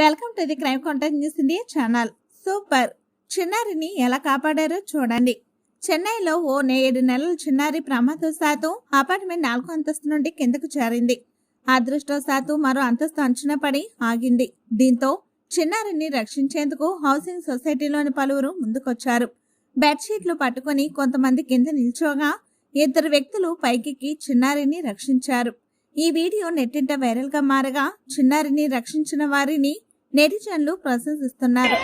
Welcome to the crime content news India channel. Super. చిన్నారిని ఎలా కాపాడారో చూడండి. చెన్నైలో ఓ ఏడు నెలల చిన్నారి ప్రమాదశాతం అపార్ట్మెంట్ నాలుగో అంతస్తు నుండి కిందకు చేరింది. అదృష్టవశాత్తు మరో అంతస్తు అంచనా పడి ఆగింది. దీంతో చిన్నారిని రక్షించేందుకు హౌసింగ్ సొసైటీలోని పలువురు ముందుకొచ్చారు. బెడ్షీట్లు పట్టుకొని కొంతమంది కింద నిల్చోగా ఇద్దరు వ్యక్తులు పైకెక్కి చిన్నారిని రక్షించారు. ఈ వీడియో నెట్టింట వైరల్గా మారగా చిన్నారిని రక్షించిన వారిని నెటిజన్లు ప్రశంసిస్తున్నారు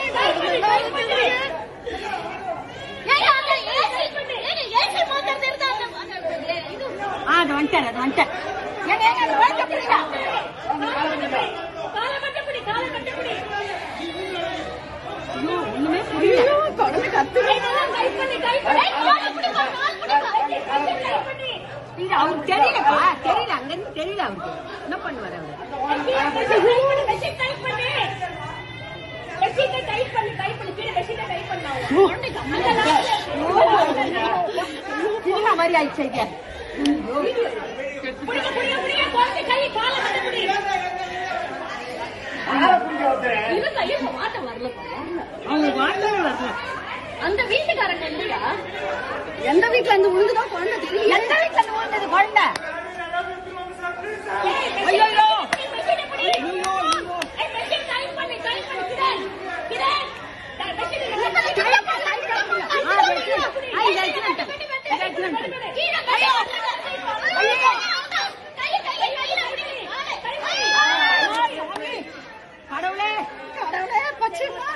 அது வந்துட்டேன் அது வந்துட்டேன் ஏங்க, ஏங்க, அது வாங்க புரியுதா? ஐயோ, ஒண்ணுமே புரியல. இது அவருக்கு தெரியலப்பா தெரியல அங்க இருந்து தெரியல அவருக்கு என்ன பண்ணுவாரு அவரு திரும்ப மாதிரி ஆயிடுச்சு அந்த வீட்டுக்காரங்க இல்லையா? எந்த வீட்டுல இருந்து விழுந்துதான் குழந்தை தெரியல எந்த வீட்டுல இருந்து விழுந்தது குழந்தை ஐயோ கடவுளே கடவுளே பச்சைமா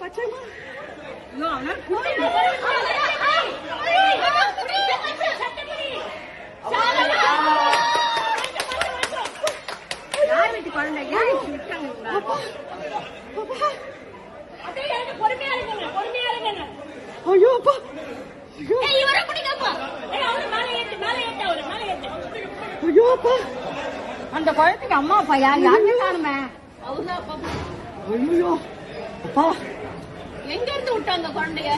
பச்சைமா ஐயோ யார் அப்பா அந்த குழந்தைக்கு அம்மா அப்பா யார் யாருமே காணுமே ஐயோ அப்பா. எங்க இருந்து விட்டாங்க குழந்தைய?